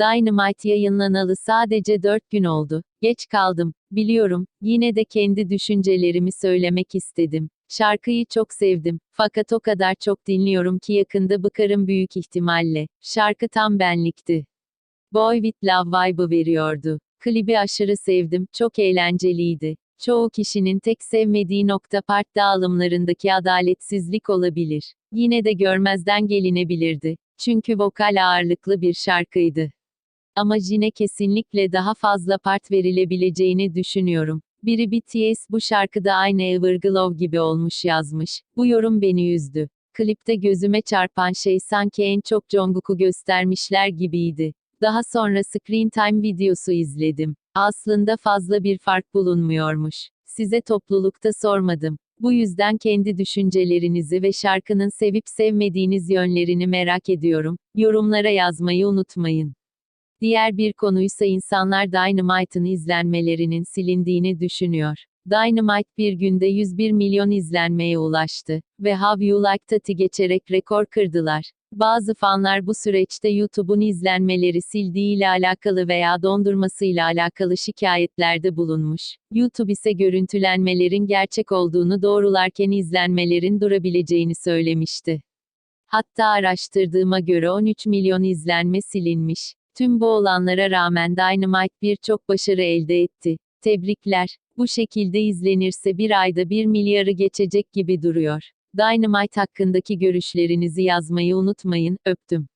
Dynamite yayınlanalı sadece 4 gün oldu. Geç kaldım. Biliyorum. Yine de kendi düşüncelerimi söylemek istedim. Şarkıyı çok sevdim. Fakat o kadar çok dinliyorum ki yakında bıkarım büyük ihtimalle. Şarkı tam benlikti. Boy with Love vibe'ı veriyordu. Klibi aşırı sevdim. Çok eğlenceliydi. Çoğu kişinin tek sevmediği nokta part dağılımlarındaki adaletsizlik olabilir. Yine de görmezden gelinebilirdi. Çünkü vokal ağırlıklı bir şarkıydı. Ama Jin'e kesinlikle daha fazla part verilebileceğini düşünüyorum. Biri BTS bu şarkıda aynı Everglow gibi olmuş yazmış. Bu yorum beni üzdü. Klipte gözüme çarpan şey sanki en çok Jungkook'u göstermişler gibiydi. Daha sonra Screen Time videosu izledim. Aslında fazla bir fark bulunmuyormuş. Size toplulukta sormadım. Bu yüzden kendi düşüncelerinizi ve şarkının sevip sevmediğiniz yönlerini merak ediyorum. Yorumlara yazmayı unutmayın. Diğer bir konuysa insanlar Dynamite'ın izlenmelerinin silindiğini düşünüyor. Dynamite bir günde 101 milyon izlenmeye ulaştı ve How You Like That'i geçerek rekor kırdılar. Bazı fanlar bu süreçte YouTube'un izlenmeleri sildiğiyle alakalı veya dondurmasıyla alakalı şikayetlerde bulunmuş. YouTube ise görüntülenmelerin gerçek olduğunu doğrularken izlenmelerin durabileceğini söylemişti. Hatta araştırdığıma göre 13 milyon izlenme silinmiş. Tüm bu olanlara rağmen Dynamite birçok başarı elde etti. Tebrikler. Bu şekilde izlenirse bir ayda 1 milyarı geçecek gibi duruyor. Dynamite hakkındaki görüşlerinizi yazmayı unutmayın. Öptüm.